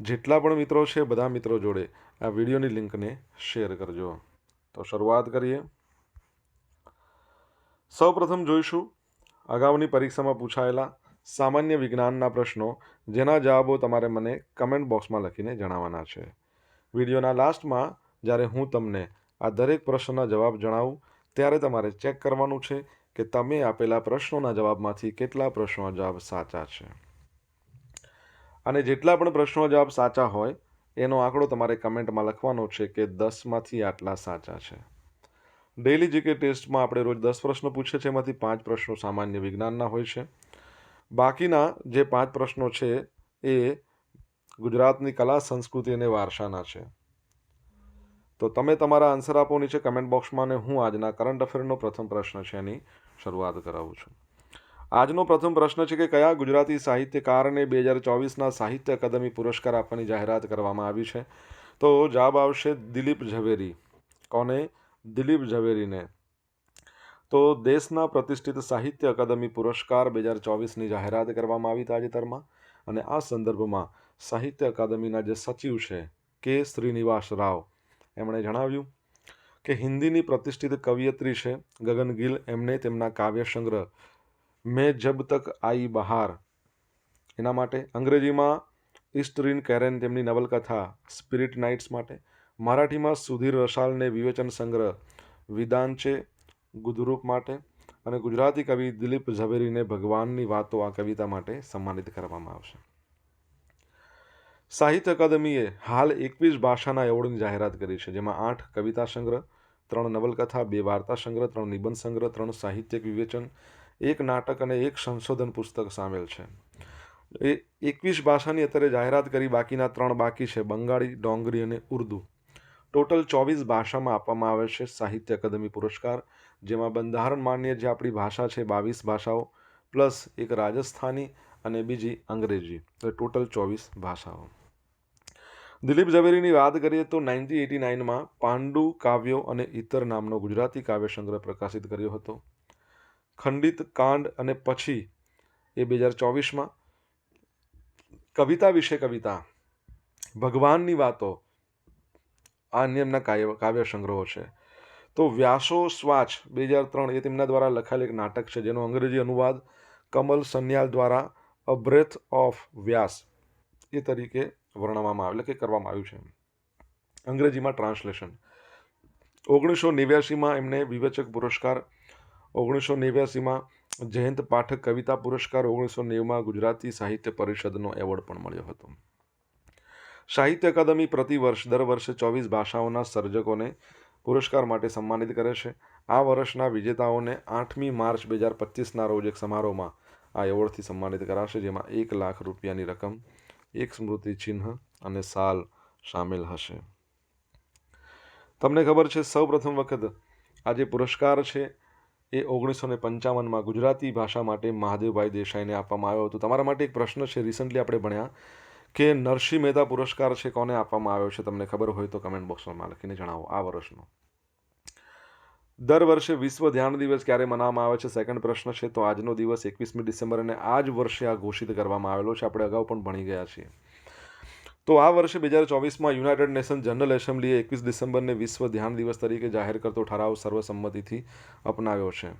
જેટલા પણ મિત્રો છે, બધા મિત્રો જોડે આ વિડીયોની લિંકને શેર કરજો. તો શરૂઆત કરીએ. સૌપ્રથમ જોઈશું અગાઉની પરીક્ષામાં પૂછાયેલા સામાન્ય વિજ્ઞાનના પ્રશ્નો જેના જવાબો તમારે મને કમેન્ટ બોક્સમાં લખીને જણાવવાના છે. વિડીયોના લાસ્ટમાં જ્યારે હું તમને આ દરેક પ્રશ્નના જવાબ જણાવું, ત્યારે તમારે ચેક કરવાનું છે કે તમે આપેલા પ્રશ્નોના જવાબમાંથી કેટલા પ્રશ્નોના જવાબ સાચા છે. અને જેટલા પણ પ્રશ્નો જવાબ સાચા હોય, એનો આંકડો તમારે કમેન્ટમાં લખવાનો છે કે દસમાંથી આટલા સાચા છે. ડેલી જીકે ટેસ્ટમાં આપણે રોજ દસ પ્રશ્નો પૂછે છે, એમાંથી પાંચ પ્રશ્નો સામાન્ય વિજ્ઞાનના હોય છે. બાકીના જે પાંચ પ્રશ્નો છે એ ગુજરાતની કલા, સંસ્કૃતિ અને વારસાના છે. તો તમે તમારા આન્સર આપો નીચે કમેન્ટ બોક્સમાં અને હું આજના કરંટ અફેરનો પ્રથમ પ્રશ્ન છે એની શરૂઆત કરાવું છું. આજનો પ્રથમ પ્રશ્ન છે કે કયા ગુજરાતી સાહિત્યકારને બે હજાર ચોવીસના સાહિત્ય અકાદમી પુરસ્કાર આપવાની જાહેરાત કરવામાં આવી છે? તો જવાબ આવશે દિલીપ ઝવેરી. કોને? દિલીપ ઝવેરીને. તો દેશના પ્રતિષ્ઠિત સાહિત્ય અકાદમી પુરસ્કાર બે હજાર ચોવીસની જાહેરાત કરવામાં આવી તાજેતરમાં અને આ સંદર્ભમાં સાહિત્ય અકાદમીના જે સચિવ છે કે શ્રીનિવાસ રાવ. એમણે જણાવ્યું કે હિન્દીની પ્રતિષ્ઠિત કવિયત્રી છે ગગન ગિલ. એમને તેમના કાવ્ય સંગ્રહ મેં જબ તક આઈ બહાર. એના માટે અંગ્રેજીમાં ઇસ્ટરીન કેરેન તેમની નવલકથા સ્પિરિટ નાઇટ્સ માટે મરાઠીમાં સુધીર રસાલને વિવેચન સંગ્રહ વિદાંચે ગુદરૂપ માટે અને ગુજરાતી કવિ દિલીપ ઝવેરીને ભગવાનની વાતો આ કવિતા માટે સન્માનિત કરવામાં આવશે. સાહિત્ય અકાદમીએ હાલ એકવીસ ભાષાના એવોર્ડની જાહેરાત કરી છે, જેમાં આઠ કવિતા સંગ્રહ, ત્રણ નવલકથા, બે વાર્તા સંગ્રહ, ત્રણ નિબંધ સંગ્રહ, ત્રણ સાહિત્યિક વિવેચન એક નાટક અને એક સંશોધન પુસ્તક સામેલ છે. એ એકવીસ ભાષાની અત્યારે જાહેરાત કરી બાકીના ત્રણ બાકી છે, બંગાળી, ડોંગરી અને ઉર્દુ. ટોટલ ચોવીસ ભાષામાં આપવામાં આવે છે સાહિત્ય અકાદમી પુરસ્કાર, જેમાં બંધારણ માન્ય જે આપણી ભાષા છે બાવીસ ભાષાઓ, પ્લસ એક રાજસ્થાની અને બીજી અંગ્રેજી. તો ટોટલ ચોવીસ ભાષાઓ. દિલીપ ઝવેરીની વાત કરીએ તો નાઇન્ટીન એટી નાઇનમાં પાંડુ કાવ્યો અને ઇતર નામનો ગુજરાતી કાવ્ય સંગ્રહ પ્રકાશિત કર્યો હતો. ખંડિત, કાંડ અને પછી એ બે હજાર ચોવીસમાં કવિતા વિશે કવિતા, ભગવાનની વાતો આ નિયમના કાવ્ય કાવ્ય સંગ્રહો છે. તો વ્યાસો સ્વાચ બે હજાર ત્રણ એ તેમના દ્વારા લખાયેલ એક નાટક છે, જેનો અંગ્રેજી અનુવાદ કમલ સન્યાલ દ્વારા અ બ્રેથ ઓફ વ્યાસ એ તરીકે વર્ણવવામાં આવે કે કરવામાં આવ્યું છે. અંગ્રેજીમાં ટ્રાન્સલેશન. ઓગણીસો નેવ્યાસીમાં એમને વિવેચક પુરસ્કાર ઓગણીસો નેવ્યાસીમાં જયંત પાઠક કવિતા પુરસ્કાર ઓગણીસો નેવમાં ગુજરાતી સાહિત્ય પરિષદનો એવોર્ડ પણ મળ્યો હતો. સાહિત્ય અકાદમી પ્રતિ વર્ષ દર વર્ષે ચોવીસ ભાષાઓના સર્જકોને પુરસ્કાર માટે સન્માનિત કરે છે. આ વર્ષના વિજેતાઓને આઠમી માર્ચ બે હજાર પચીસના રોજ એક સમારોહમાં આ એવોર્ડથી સન્માનિત કરાશે, જેમાં એક લાખ રૂપિયાની રકમ, એક સ્મૃતિ ચિહ્ન અને સાલ સામેલ હશે. તમને ખબર છે સૌ પ્રથમ વખત આ જે પુરસ્કાર છે એ ઓગણીસો ને પંચાવનમાં ગુજરાતી ભાષા માટે મહાદેવભાઈ દેસાઈને આપવામાં આવ્યો હતો. તમારા માટે એક પ્રશ્ન છે. રિસન્ટલી આપણે ભણ્યા કે નરસિંહ મહેતા પુરસ્કાર છે કોને આપવામાં આવ્યો છે? તમને ખબર હોય તો કમેન્ટ બોક્સમાં લખીને જણાવો આ વર્ષનો. દર વર્ષે વિશ્વ ધ્યાન દિવસ ક્યારે મનાવવામાં આવે છે? સેકન્ડ પ્રશ્ન છે, તો આજનો દિવસ એકવીસમી ડિસેમ્બર અને આ જ વર્ષે આ ઘોષિત કરવામાં આવેલો છે. આપણે અગાઉ પણ ભણી ગયા છીએ. તો આ વર્ષે બે હજાર ચોવીસમાં યુનાઇટેડ નેશન જનરલ એસેમ્બલીએ એકવીસ ડિસેમ્બરને વિશ્વ ધ્યાન દિવસ તરીકે જાહેર કરતો ઠરાવ સર્વસંમતિથી અપનાવ્યો છે,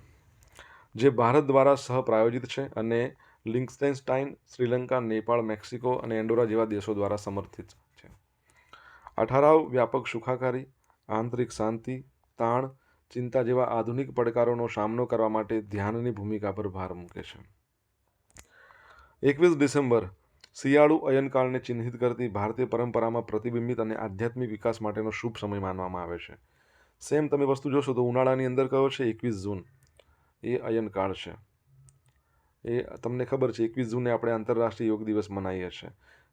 જે ભારત દ્વારા સહ પ્રાયોજિત છે અને લિંકસ્ટેનસ્ટાઇન, શ્રીલંકા, નેપાળ, મેક્સિકો અને એન્ડોરા જેવા દેશો દ્વારા સમર્થિત છે. આ ઠરાવ વ્યાપક સુખાકારી, આંતરિક શાંતિ, તાણ, ચિંતા જેવા આધુનિક પડકારોનો સામનો કરવા માટે ધ્યાનની ભૂમિકા પર ભાર મૂકે છે. એકવીસ ડિસેમ્બર શિયાળુ અયનકાળને ચિહ્નિત કરતી ભારતીય પરંપરામાં પ્રતિબિંબિત અને આધ્યાત્મિક વિકાસ માટેનો શુભ સમય માનવામાં આવે છે. સેમ તમે વસ્તુ જોશો તો ઉનાળાની અંદર કયો છે? એકવીસ જૂન. એ અયનકાળ છે. એ તમને ખબર છે, એકવીસ જૂને આપણે આંતરરાષ્ટ્રીય યોગ દિવસ મનાવીએ છીએ,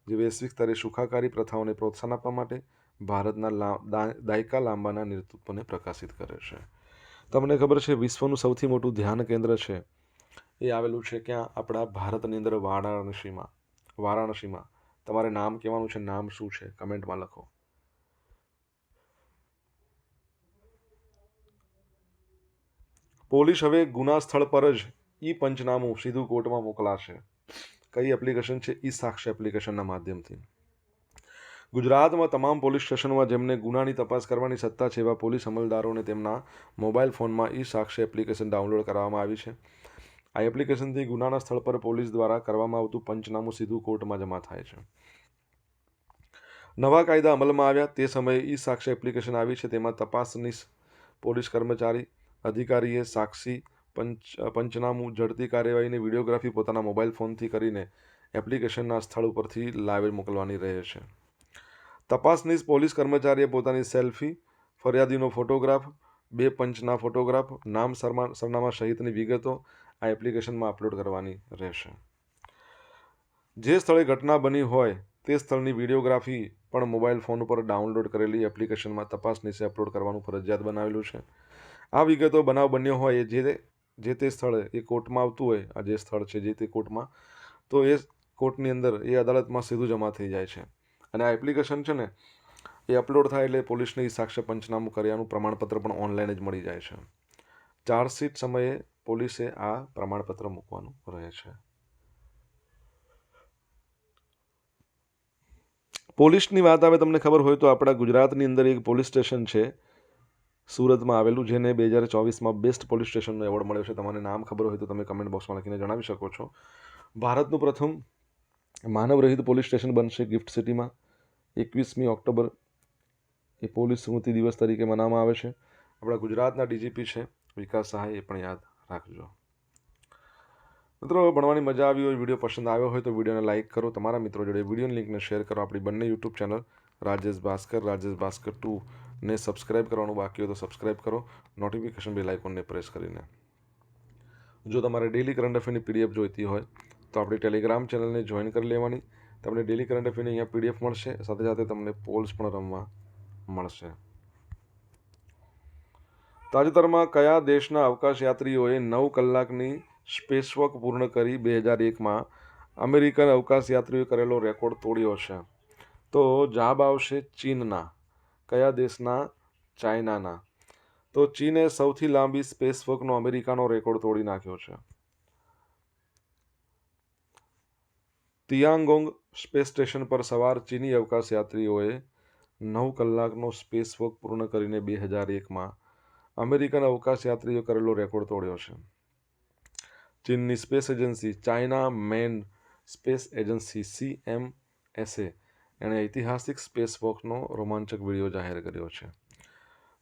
જે વૈશ્વિક સ્તરે સુખાકારી પ્રથાઓને પ્રોત્સાહન આપવા માટે ભારતના દાયકા લાંબાના નેતૃત્વને પ્રકાશિત કરે છે. તમને ખબર છે, વિશ્વનું સૌથી મોટું ધ્યાન કેન્દ્ર છે, એ આવેલું છે ક્યાં? આપણા ભારતની અંદર વારાણસીમાં. વારાણસીમાં. તમારે નામ કહેવાનું છે, નામ શું છે? કમેન્ટમાં લખો. પોલીસ હવે ગુના સ્થળ પર જ ઈ પંચનામું સીધું કોર્ટમાં મોકલાશે. કઈ એપ્લિકેશન છે? ઈ સાક્ષ્ય એપ્લિકેશનના માધ્યમથી. ગુજરાતમાં તમામ પોલીસ સ્ટેશનમાં જેમને ગુનાની તપાસ કરવાની સત્તા છે એવા પોલીસ અમલદારોને તેમના મોબાઈલ ફોનમાં ઈ સાક્ષ્ય એપ્લિકેશન ડાઉનલોડ કરવામાં આવી છે. આ એપ્લિકેશનથી ગુનાના સ્થળ પર પોલીસ દ્વારા કરવામાં આવતું પંચનામું સીધું કોર્ટમાં જમા થાય છે. નવા કાયદા અમલમાં આવ્યા તે સમયે ઈ સાક્ષ્ય એપ્લિકેશન આવી છે. તેમાં તપાસની પોલીસ કર્મચારી, અધિકારીએ સાક્ષી પંચ, પંચનામું ઝડપી કાર્યવાહીની વિડીયોગ્રાફી પોતાના મોબાઈલ ફોનથી કરીને એપ્લિકેશનના સ્થળ ઉપરથી લાવે મોકલવાની રહે છે. તપાસનીશ પોલીસ કર્મચારીએ પોતાની સેલ્ફી, ફરિયાદીનો ફોટોગ્રાફ, બે પંચના ફોટોગ્રાફ, નામ સરમા, સરનામા સહિતની વિગતો આ એપ્લિકેશનમાં અપલોડ કરવાની રહેશે. જે સ્થળે ઘટના બની હોય તે સ્થળની વિડીયોગ્રાફી પણ મોબાઈલ ફોન ઉપર ડાઉનલોડ કરેલી એપ્લિકેશનમાં તપાસનીશે અપલોડ કરવાનું ફરજિયાત બનાવેલું છે. આ વિગતો બનાવ બન્યો હોય એ જે જે તે સ્થળે એ કોર્ટમાં આવતું હોય, આ જે સ્થળ છે જે તે કોર્ટમાં, તો એ કોર્ટની અંદર એ અદાલતમાં સીધું જમા થઈ જાય છે. અને આ એપ્લિકેશન છે ને, એ અપલોડ થાય એટલે પોલીસને સાક્ષ્ય પંચનામું કર્યાનું પ્રમાણપત્ર પણ ઓનલાઈન જ મળી જાય છે. ચાર્જશીટ સમયે પોલીસે આ પ્રમાણપત્ર મૂકવાનું રહે છે. પોલીસની વાત આવે તમને ખબર હોય તો આપણા ગુજરાતની અંદર એક પોલીસ સ્ટેશન છે, સુરતમાં આવેલું, જેને બે હજાર ચોવીસમાં બેસ્ટ પોલીસ સ્ટેશનનો એવોર્ડ મળ્યો છે. તમને નામ ખબર હોય તો તમે કમેન્ટ બોક્સમાં લખીને જણાવી શકો છો. ભારતનું પ્રથમ માનવરહિત પોલીસ સ્ટેશન બનશે ગિફ્ટ સિટીમાં. એકવીસમી ઓક્ટોબર એ પોલીસ સ્મૃતિ દિવસ તરીકે મનાવવામાં આવે છે. આપણા ગુજરાતના ડીજીપી છે વિકાસ સહાય, એ પણ યાદ રાખજો. મિત્રો, ભણવાની મજા આવી હોય, વીડિયો પસંદ આવ્યો હોય, તો વિડીયોને લાઇક કરો. તમારા મિત્રો જોડે વિડીયોની લિંકને શેર કરો. આપણી બંને YouTube channel Rajesh Bhaskar Rajesh Bhaskar two ને સબસ્ક્રાઇબ કરવાનું બાકી હોય તો સબસ્ક્રાઇબ કરો. નોટિફિકેશન બેલ આઇકોનને પ્રેસ કરીને. જો તમારે ડેલી કરંટ અફેરની પીડીએફ જોઈતી હોય, તો આપણી ટેલિગ્રામ ચેનલને જોઈન કરી લેવાની. તમને ડેલી કરંટ અફેરની અહીંયા પીડીએફ મળશે. સાથે સાથે તમને પોલ્સ પણ રમવા મળશે. તાજેતરમાં કયા દેશના અવકાશયાત્રીઓએ નવ કલાકની સ્પેસવોક પૂર્ણ કરી બે હજાર એકમાં અમેરિકન અવકાશયાત્રીઓએ કરેલો રેકોર્ડ તોડ્યો છે? તો જવાબ આવશે ચીનના. કયા દેશના? ચાઇનાના. તો ચીને સૌથી લાંબી સ્પેસવોકનો અમેરિકાનો રેકોર્ડ તોડી નાખ્યો છે. તિયાંગોંગ સ્પેસ સ્ટેશન પર સવાર ચીની અવકાશયાત્રીઓએ નવ કલાકનો સ્પેસવોક પૂર્ણ કરીને બે હજાર એકમાં અમેરિકન અવકાશ યાત્રીઓ કરેલો રેકોર્ડ તોડ્યો છે. ચીનની space agency China man space agency C M S A એણે ઐતિહાસિક સ્પેસ વોકનો રોમાંચક વીડિયો જાહેર કર્યો છે.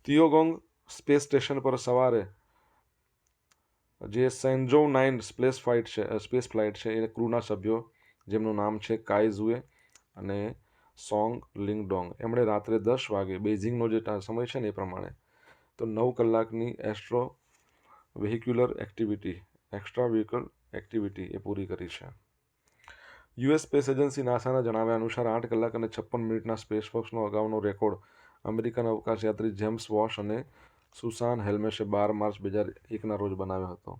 તિયોગોંગ સ્પેસ સ્ટેશન પર સવારે જે સેન્જો નાઇન સ્પેસ ફ્લાઇટ છે સ્પેસ ફ્લાઇટ છે, એ ક્રૂના સભ્યો જેમનું નામ છે કાઇઝુએ અને સોંગ લિંગડોંગ. એમણે રાત્રે દસ વાગે બેઇઝિંગનો જે સમય છે ને એ પ્રમાણે તો નવ કલાકની astro vehicular activity, extra vehicle activity એ પૂરી કરી છે. યુએસ સ્પેસ એજન્સી નાસાના જણાવ્યા અનુસાર આઠ કલાક અને છપ્પન મિનિટના સ્પેસ વોક્સનો અગાઉનો રેકોર્ડ અમેરિકન અવકાશ યાત્રી જેમ્સ વોશ અને સુસાન હેલ્મેશે બાર માર્ચ બે હજાર એકના રોજ બનાવ્યો હતો.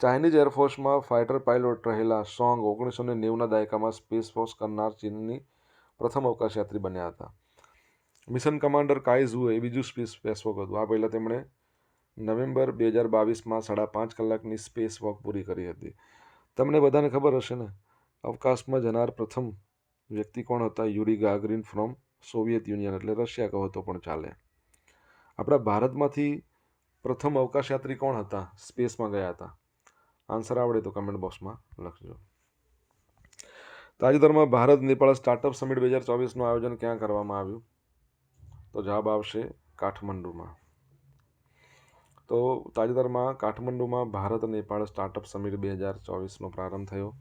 ચાઇનીઝ એરફોર્સમાં ફાઇટર પાયલોટ રહેલા સોંગ ઓગણીસો ને નેવુંના દાયકામાં સ્પેસ ફોર્સ કરનાર ચીનની પ્રથમ અવકાશ યાત્રી બન્યા હતા. મિશન કમાન્ડર કાઇઝુએ બીજું સ્પેસ સ્પેસ વોક હતું. આ પહેલાં તેમણે નવેમ્બર બે હજાર બાવીસમાં સાડા પાંચ કલાકની સ્પેસ વોક પૂરી કરી હતી. તમને બધાને ખબર હશે ને, અવકાશમાં જનાર પ્રથમ વ્યક્તિ કોણ હતા? Yuri Gagarin from Soviet Union, એટલે રશિયા કહો તો પણ ચાલે. આપણા ભારતમાંથી પ્રથમ અવકાશયાત્રી કોણ હતા? સ્પેસમાં ગયા હતા. આન્સર આવડે તો કમેન્ટ બોક્સમાં લખજો. તાજેતરમાં ભારત નેપાળ સ્ટાર્ટઅપ સમિટ બે હજાર ચોવીસનું આયોજન ક્યાં કરવામાં આવ્યું? તો જવાબ આવશે કાઠમંડુમાં. તો તાજેતરમાં કાઠમંડુમાં ભારત નેપાળ સ્ટાર્ટઅપ સમિટ બે હજાર ચોવીસનો પ્રારંભ થયો.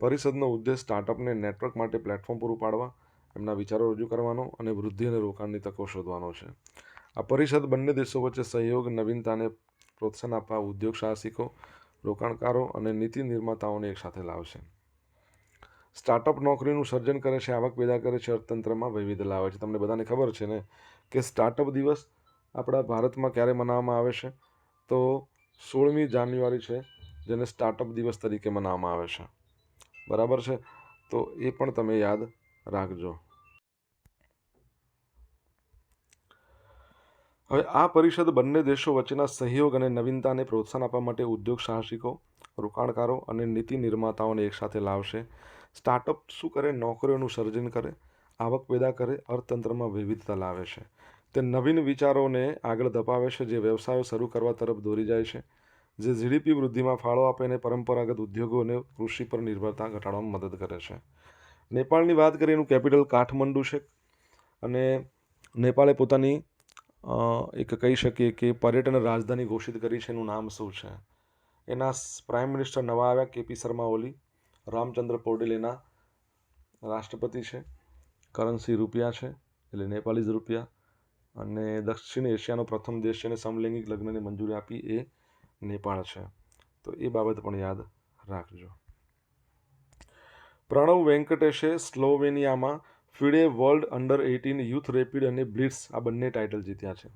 પરિષદનો ઉદ્દેશ સ્ટાર્ટઅપને નેટવર્ક માટે પ્લેટફોર્મ પૂરું પાડવા, એમના વિચારો રજૂ કરવાનો અને વૃદ્ધિ અને રોકાણની તકો શોધવાનો છે. આ પરિષદ બંને દેશો વચ્ચે સહયોગ, નવીનતાને પ્રોત્સાહન આપવા ઉદ્યોગ સાહસિકો રોકાણકારો અને નીતિ નિર્માતાઓને એકસાથે લાવશે. સ્ટાર્ટઅપ નોકરીનું સર્જન કરે છે, આવક પેદા કરે છે, અર્થતંત્રમાં વૈવિધ લાવે છે. તમને બધાને ખબર છે ને કે સ્ટાર્ટઅપ દિવસ આપણા ભારતમાં ક્યારે મનાવવામાં આવે છે? તો સોળમી જાન્યુઆરી છે, જેને સ્ટાર્ટઅપ દિવસ તરીકે મનાવવામાં આવે છે. બરાબર છે? તો એ પણ તમે યાદ રાખજો. હવે આ પરિષદ બંને દેશો વચ્ચેના સહયોગ અને નવીનતાને પ્રોત્સાહન આપવા માટે ઉદ્યોગ સાહસિકો, રોકાણકારો અને નીતિ નિર્માતાઓને એકસાથે લાવશે. સ્ટાર્ટઅપ શું કરે? નોકરીઓનું સર્જન કરે, આવક પેદા કરે, અર્થતંત્રમાં વિવિધતા લાવે છે. તે નવીન વિચારોને આગળ ધપાવે છે, જે વ્યવસાયો શરૂ કરવા તરફ દોરી જાય છે, જે જીડીપી વૃદ્ધિમાં ફાળો આપે અને પરંપરાગત ઉદ્યોગો અને કૃષિ પર નિર્ભરતા ઘટાડવામાં મદદ કરે છે. નેપાળની વાત કરીએ, એનું કેપિટલ કાઠમંડુ છે અને નેપાળે પોતાની એક કહી શકીએ કે પર્યટન રાજધાની ઘોષિત કરી છે. એનું નામ શું છે? એના પ્રાઇમ મિનિસ્ટર નવા આવ્યા, કેપી શર્મા ઓલી. રામચંદ્ર પૌડેલ એના રાષ્ટ્રપતિ છે. કરન્સી રૂપિયા છે, એટલે નેપાળીઝ રૂપિયા. અને દક્ષિણ એશિયાનો પ્રથમ દેશ છે અને સમલૈંગિક લગ્નને મંજૂરી આપી એ નેપાળ છે. તો એ બાબત પણ યાદ રાખજો. પ્રણવ વેંકટેશે સ્લોવેનિયામાં FIDE world under eighteen youth rapid અને બ્લિટ્સ આ બંને ટાઇટલ જીત્યા છે.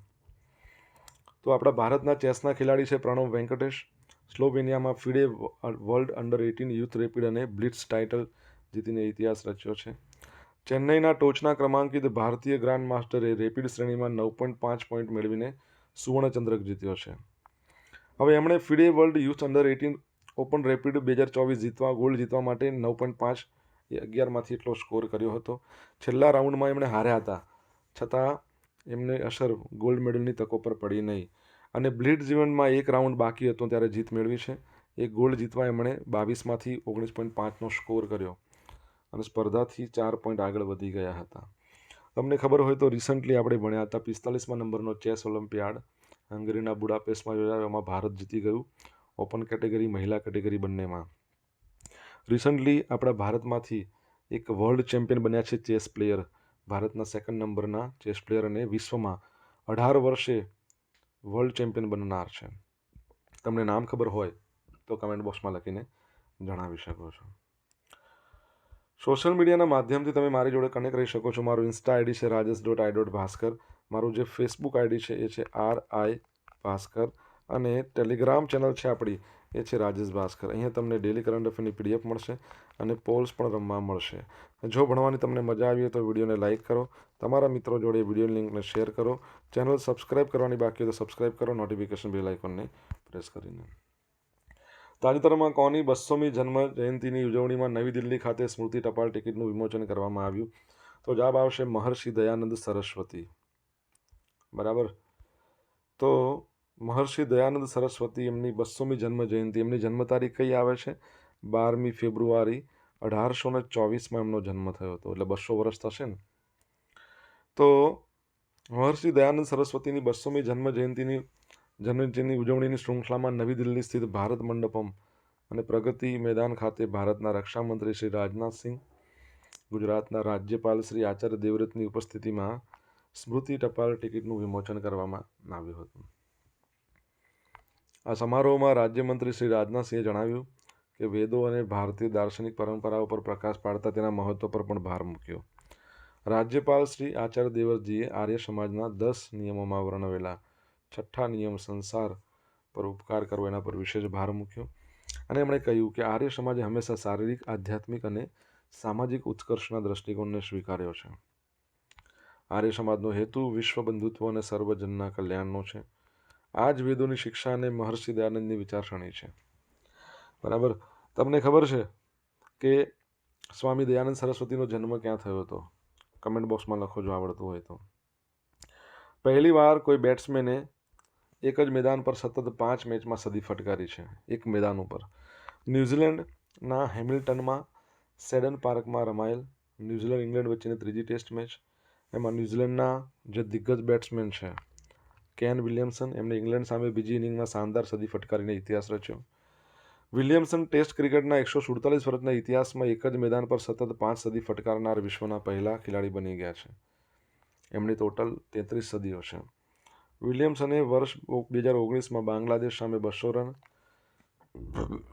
તો આપણા ભારતના ચેસના ખેલાડી છે Pranav Venkatesh. સ્લોવેનિયામાં FIDE world under eighteen youth rapid અને બ્લિટ્સ ટાઇટલ જીતીને ઇતિહાસ રચ્યો છે. ચેન્નઈના ટોચના ક્રમાંકિત ભારતીય ગ્રાન્ડ માસ્ટરે રેપિડ શ્રેણીમાં નવ પોઈન્ટ પાંચ પોઈન્ટ મેળવીને સુવર્ણચંદ્રક જીત્યો છે. હવે એમણે FIDE world youth under eighteen open rapid બે હજાર ચોવીસ જીતવા, ગોલ્ડ જીતવા માટે નવ પોઈન્ટ પાંચ એ અગિયારમાંથી એટલો સ્કોર કર્યો હતો. છેલ્લા રાઉન્ડમાં એમણે હાર્યા હતા, છતાં એમને અસર ગોલ્ડ મેડલની તકો પર પડી નહીં. અને બ્લીડ જીવનમાં એક રાઉન્ડ બાકી હતો ત્યારે જીત મેળવી છે. એ ગોલ્ડ જીતવા એમણે બાવીસમાંથી ઓગણીસ પોઈન્ટ પાંચનો સ્કોર કર્યો અને સ્પર્ધાથી ચાર પોઈન્ટ આગળ વધી ગયા હતા. તમને ખબર હોય તો રિસન્ટલી આપણે ભણ્યા હતા પિસ્તાલીસમાં નંબરનો ચેસ ઓલિમ્પિયાડ. હંગરીના બુડાપેસ્ટમાં યોજાયો એમાં ભારત જીતી ગયું. ઓપન કેટેગરી, મહિલા કેટેગરી બંનેમાં. રિસન્ટલી આપણા ભારતમાંથી એક વર્લ્ડ ચેમ્પિયન બન્યા છે ચેસ પ્લેયર. ભારતના સેકન્ડ નંબરના ચેસ પ્લેયર અને વિશ્વમાં અઢાર વર્ષે વર્લ્ડ ચેમ્પિયન બનનાર છે. તમને નામ ખબર હોય તો કમેન્ટ બોક્સમાં લખીને જણાવી શકો છો. સોશિયલ મીડિયાના માધ્યમથી તમે મારી જોડે કનેક્ટ રહી શકો છો. મારું ઇન્સ્ટા આઈડી છે Rajesh dot I dot Bhaskar મારું જે ફેસબુક આઈડી છે એ છે આર આઈ ભાસ્કર. અને ટેલિગ્રામ ચેનલ છે આપણી એ છે રાજેશ ભાસ્કર. અહીંયા તમને ડેલી કરંટ અફેરની પીડીએફ મળશે અને પોલ્સ પણ રમવા મળશે. જો ભણવાની તમને મજા આવી તો વિડીયોને લાઇક કરો. તમારા મિત્રો જોડે વીડિયો લિંકને શેર કરો. ચેનલ સબસ્ક્રાઇબ કરવાની બાકી તો સબસ્ક્રાઇબ કરો. નોટિફિકેશન બેલ આઇકોનને પ્રેસ કરીને. તાજેતરમાં કોની બસોમી જન્મ જયંતિની ઉજવણીમાં નવી દિલ્હી ખાતે સ્મૃતિ ટપાલ ટિકિટનું વિમોચન કરવામાં આવ્યું? તો જવાબ આવશે મહર્ષિ દયાનંદ સરસ્વતી. બરાબર? તો મહર્ષિ દયાનંદ સરસ્વતી એમની બસોમી જન્મ જયંતિ એમની જન્મ તારીખ કઈ આવે છે? બારમી ફેબ્રુઆરી અઢારસો ને ચોવીસમાં એમનો જન્મ થયો હતો, એટલે બસો વર્ષ થશે ને? તો મહર્ષિ દયાનંદ સરસ્વતીની બસોમી જન્મ જયંતિની જન્મજયંતિની ઉજવણીની શૃંખલામાં નવી દિલ્હી સ્થિત ભારત મંડપમ અને પ્રગતિ મેદાન ખાતે ભારતના રક્ષામંત્રી શ્રી રાજનાથસિંહ ગુજરાતના રાજ્યપાલ શ્રી આચાર્ય દેવવ્રતની ઉપસ્થિતિમાં સ્મૃતિ ટપાલ ટિકિટનું વિમોચન કરવામાં આવ્યું હતું. આ સમારોહમાં રાજ્યમંત્રી શ્રી રાજનાથસિંહે જણાવ્યું કે વેદો અને ભારતીય દાર્શનિક પરંપરાઓ પર પ્રકાશ પાડતા તેના મહત્વ પર પણ ભાર મૂક્યો. રાજ્યપાલ શ્રી આચાર્ય દેવરજીએ આર્ય સમાજના દસ નિયમોમાં વર્ણવેલા છઠ્ઠા નિયમ સંસાર પર ઉપકાર કરવો એના પર વિશેષ ભાર મૂક્યો અને એમણે કહ્યું કે આર્ય સમાજે હંમેશા શારીરિક, આધ્યાત્મિક અને સામાજિક ઉત્કર્ષના દ્રષ્ટિકોણને સ્વીકાર્યો છે. આર્ય સમાજનો હેતુ વિશ્વ બંધુત્વ અને સર્વજનના કલ્યાણનો છે. આ જ વેદોની શિક્ષા અને મહર્ષિ દયાનંદની વિચારસરણી છે. બરાબર? તમને ખબર છે કે સ્વામી દયાનંદ સરસ્વતીનો જન્મ ક્યાં થયો હતો? કમેન્ટ બોક્સમાં લખો જો આવડતું હોય તો. પહેલી વાર કોઈ બેટ્સમેને એક જ મેદાન પર સતત પાંચ મેચમાં સદી ફટકારી છે, એક મેદાન ઉપર. ન્યૂઝીલેન્ડના હેમિલ્ટનમાં સેડન પાર્કમાં રમાયેલ ન્યૂઝીલેન્ડ ઇંગ્લેન્ડ વચ્ચેની ત્રીજી ટેસ્ટ મેચ, એમાં ન્યૂઝીલેન્ડના જે દિગ્ગજ બેટ્સમેન છે કેન વિલિયમસન એમણે ઇંગ્લેન્ડ સામે બીજી ઇનિંગમાં શાનદાર સદી ફટકારીને ઇતિહાસ રચ્યો. વિલિયમસન ટેસ્ટ ક્રિકેટના એકસો સુડતાલીસ વર્ષના ઇતિહાસમાં એક જ મેદાન પર સતત પાંચ સદી ફટકારનાર વિશ્વના પહેલા ખેલાડી બની ગયા છે. એમની ટોટલ તેત્રીસ સદીઓ છે. વિલિયમસને વર્ષ બે હજાર ઓગણીસમાં બાંગ્લાદેશ સામે બસો રન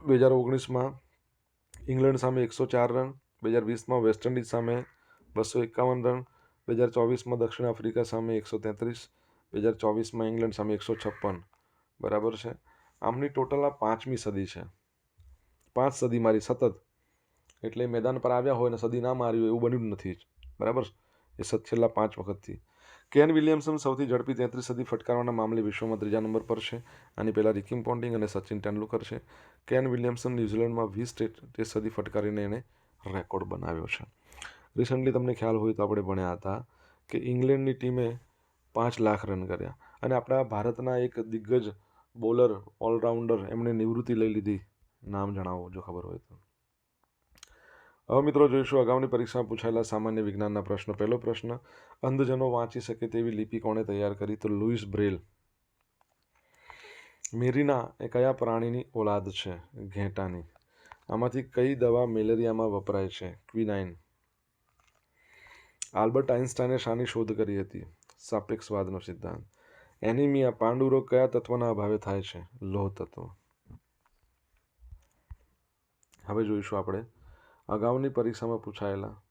બે હજાર ઓગણીસમાં ઇંગ્લેન્ડ સામે એકસો ચાર રન બે હજાર વીસમાં વેસ્ટ ઇન્ડિઝ સામે બસો એકાવન રન બે હજાર ચોવીસમાં દક્ષિણ આફ્રિકા સામે એકસો તેત્રીસ બે હજાર ચોવીસમાં ઇંગ્લેન્ડ સામે એકસો છપ્પન. બરાબર છે? આમની ટોટલ આ પાંચમી સદી છે. પાંચ સદી મારી સતત. એટલે મેદાન પર આવ્યા હોય અને સદી ના મારી હોય એવું બન્યું નથી. બરાબર એ સત છેલ્લા પાંચ વખતથી. કેન વિલિયમસન સૌથી ઝડપી તેત્રીસ સદી ફટકારવાના મામલે વિશ્વમાં ત્રીજા નંબર પર છે. આની પહેલાં રિકિમ પોન્ટિંગ અને સચિન તેંડુલકર છે. કેન વિલિયમસન ન્યૂઝીલેન્ડમાં વીસ ટેસ્ટ સદી ફટકારીને એણે રેકોર્ડ બનાવ્યો છે. રિસન્ટલી તમને ખ્યાલ હોય તો આપણે ભણ્યા હતા કે ઇંગ્લેન્ડની ટીમે પાંચ લાખ રન કર્યા. અને આપણા ભારતના એક દિગ્ગજ બોલર, ઓલરાઉન્ડર, એમણે નિવૃત્તિ લઈ લીધી. નામ જણાવો, જો ખબર હોય તો. હવે મિત્રો જોઈશું અગાઉની પરીક્ષામાં પૂછાયેલા સામાન્ય વિજ્ઞાનના પ્રશ્નો. પહેલો પ્રશ્ન, અંધજનો વાંચી શકે તેવી લિપિ કોણે તૈયાર કરી? તો લુઈસ બ્રેલ. મેરીના એ કયા પ્રાણીની ઓલાદ છે? ઘેટાની. આમાંથી કઈ દવા મેલેરિયામાં વપરાય છે? ક્વિનાઇન. આલ્બર્ટ આઇન્સ્ટાઈને શાની શોધ કરી હતી. સાપેક્ષવાદનો સિદ્ધાંત. એનિમિયા પાંડુરોગ કયા તત્વના અભાવે થાય છે? લોહ તત્વ. હવે જોઈશું આપણે અગાઉની પરીક્ષામાં પૂછાયેલા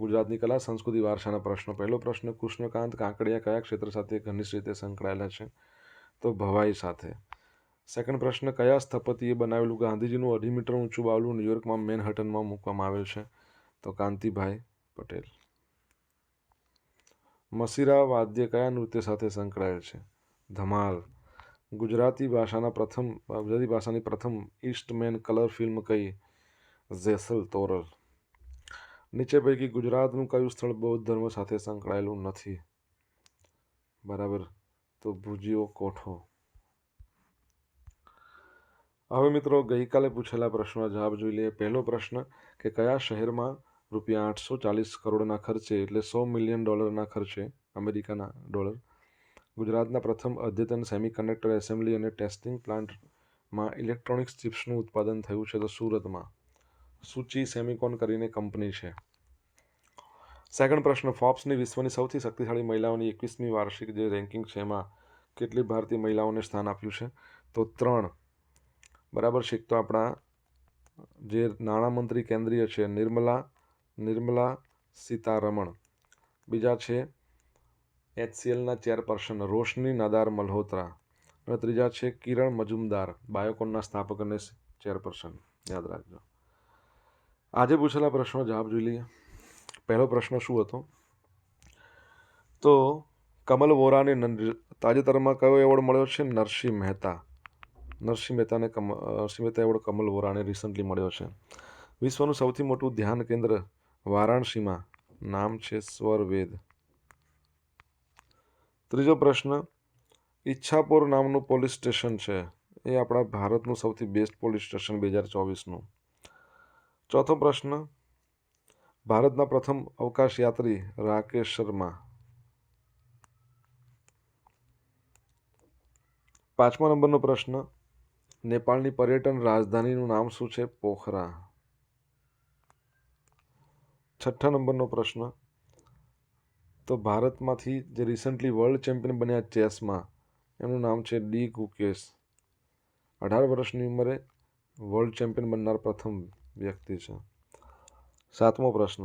ગુજરાતની કલા, સંસ્કૃતિ, વારસાના પ્રશ્નો. પહેલો પ્રશ્ન, કૃષ્ણકાંત કાંકડિયા કયા ક્ષેત્ર સાથે ઘનિષ્ઠ રીતે સંકળાયેલા છે? તો ભવાઈ સાથે. સેકન્ડ પ્રશ્ન, કયા સ્થપતિએ બનાવેલું ગાંધીજીનું અઢી મીટર ઊંચું બાવલું ન્યુયોર્કમાં મેનહટનમાં મૂકવામાં આવેલ છે? તો કાંતિભાઈ પટેલ. મસીરા વાદ્ય કયા નૃત્ય સાથે સંકળાયેલ છે? ધમાલ. ગુજરાતી ભાષાના પ્રથમ, ગુજરાતી ભાષાની પ્રથમ ઈસ્ટમેન કલર ફિલ્મ કઈ? ઝેસલ તોરલ. નીચે પૈકી ગુજરાતનું કયું સ્થળ બૌદ્ધ ધર્મ સાથે સંકળાયેલું નથી? બરાબર. તો ભુજીઓ કોઠો. હવે મિત્રો ગઈકાલે પૂછેલા પ્રશ્નનો જવાબ જોઈ લઈએ. પહેલો પ્રશ્ન કે કયા શહેરમાં રૂપિયા આઠસો ચાલીસ કરોડના ખર્ચે, એટલે સો મિલિયન ડોલરના ખર્ચે, અમેરિકાના ડોલર. ગુજરાતના પ્રથમ અદ્યતન સેમિકન્ડક્ટર એસેમ્બલી અને ટેસ્ટિંગ પ્લાન્ટમાં ઇલેક્ટ્રોનિક્સ ચિપ્સનું ઉત્પાદન થયું છે તો સુરતમાં. સૂચિ સેમિકોન કરીને કંપની છે. સેકન્ડ પ્રશ્ન, ફોર્બ્સની વિશ્વની સૌથી શક્તિશાળી મહિલાઓની એકવીસમી વાર્ષિક જે રેન્કિંગ છે એમાં કેટલી ભારતીય મહિલાઓને સ્થાન આપ્યું છે? તો ત્રણ. બરાબર છે તો આપણા જે નાણામંત્રી કેન્દ્રીય છે, નિર્મલા નિર્મલા સીતારમણ. બીજા છે, એચસીએલના ચેરપર્સન રોશની નાદાર મલ્હોત્રા. અને ત્રીજા છે, કિરણ મજુમદાર, બાયોકોનના સ્થાપક અને ચેરપર્સન. યાદ રાખજો. આજે પૂછેલા પ્રશ્નો જવાબ જોઈ લઈએ. પહેલો પ્રશ્ન શું હતો? તો, કમલ વોરાને તાજેતરમાં કયો એવોર્ડ મળ્યો છે? નરસિંહ મહેતા. નરસિંહ મહેતાને કમ નરસિંહ મહેતા એવોર્ડ કમલ વોરાને રિસન્ટલી મળ્યો છે. વિશ્વનું સૌથી મોટું ધ્યાન કેન્દ્ર વારાણસીમાં નામ છે સ્વરવેદ. ત્રીજો પ્રશ્ન, ઈચ્છાપોર નામનું પોલીસ સ્ટેશન છે. એ આપણા ભારતનું સૌથી બેસ્ટ પોલીસ સ્ટેશન બે હજાર ચોવીસનું. ચોથો પ્રશ્ન, ભારતના પ્રથમ અવકાશ યાત્રી રાકેશ શર્મા. પાંચમા નંબરનો પ્રશ્ન, નેપાળની પર્યટન રાજધાનીનું નામ શું છે? પોખરા. છઠ્ઠા નંબરનો પ્રશ્ન. તો ભારતમાંથી જે રિસન્ટલી વર્લ્ડ ચેમ્પિયન બન્યા ચેસમાં, એનું નામ છે ડી કુકેશ અઢાર વર્ષની ઉંમરે વર્લ્ડ ચેમ્પિયન બનનાર પ્રથમ વ્યક્તિ છે. સાતમો પ્રશ્ન.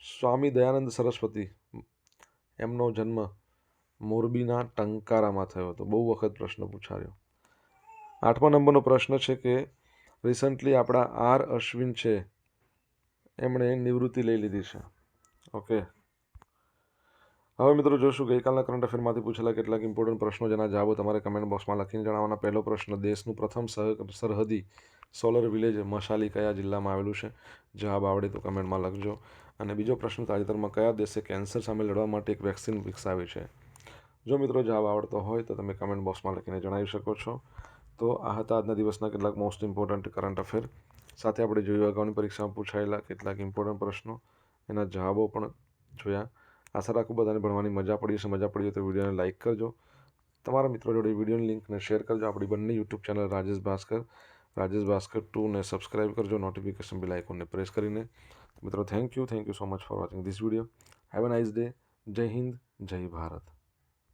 સ્વામી દયાનંદ સરસ્વતી, એમનો જન્મ મોરબીના ટંકારામાં થયો હતો. બહુ વખત પ્રશ્ન પૂછાયો. આઠમા નંબરનો પ્રશ્ન છે કે રિસન્ટલી આપણા આર અશ્વિન છે. એમણે નિવૃત્તિ લઈ લીધી છે. ઓકે હવે મિત્રો જોશું ગઈકાલના કરંટ અફેરમાંથી પૂછેલા કેટલાક ઇમ્પોર્ટન્ટ પ્રશ્નો જેના જવાબો તમારે કમેન્ટ બોક્સમાં લખીને જણાવવાના. પહેલો પ્રશ્ન, દેશનું પ્રથમ સરહદી સોલર વિલેજ મશાલી કયા જિલ્લામાં આવેલું છે? જવાબ આવડે તો કમેન્ટમાં લખજો. અને બીજો પ્રશ્ન, તાજેતરમાં કયા દેશે કેન્સર સામે લડવા માટે એક વેક્સિન વિકસાવી છે? જો મિત્રો જવાબ આવડતો હોય તો તમે કમેન્ટ બોક્સમાં લખીને જણાવી શકો છો. તો આ હતા આજના દિવસના કેટલાક મોસ્ટ ઇમ્પોર્ટન્ટ કરંટ અફેર સાથે આપણે જોયું અગાઉની પરીક્ષામાં પૂછાયેલા કેટલાક ઇમ્પોર્ટન્ટ પ્રશ્નો. એના જવાબો પણ જોયા. આશા રાખું બધાને ભણવાની મજા પડી હશે. મજા પડી તો વિડીયોને લાઇક કરજો. તમારા મિત્રો જોડે વિડીયોની લિંકને શેર કરજો. આપણી બંને યુટ્યુબ ચેનલ રાજેશ ભાસ્કર રાજેશ ભાસ્કર ટુને સબસ્ક્રાઇબ કરજો. નોટિફિકેશન બી આઇકોનને પ્રેસ કરીને. મિત્રો thank you thank you so much for watching this video have a nice day જય હિન્દ જય ભારત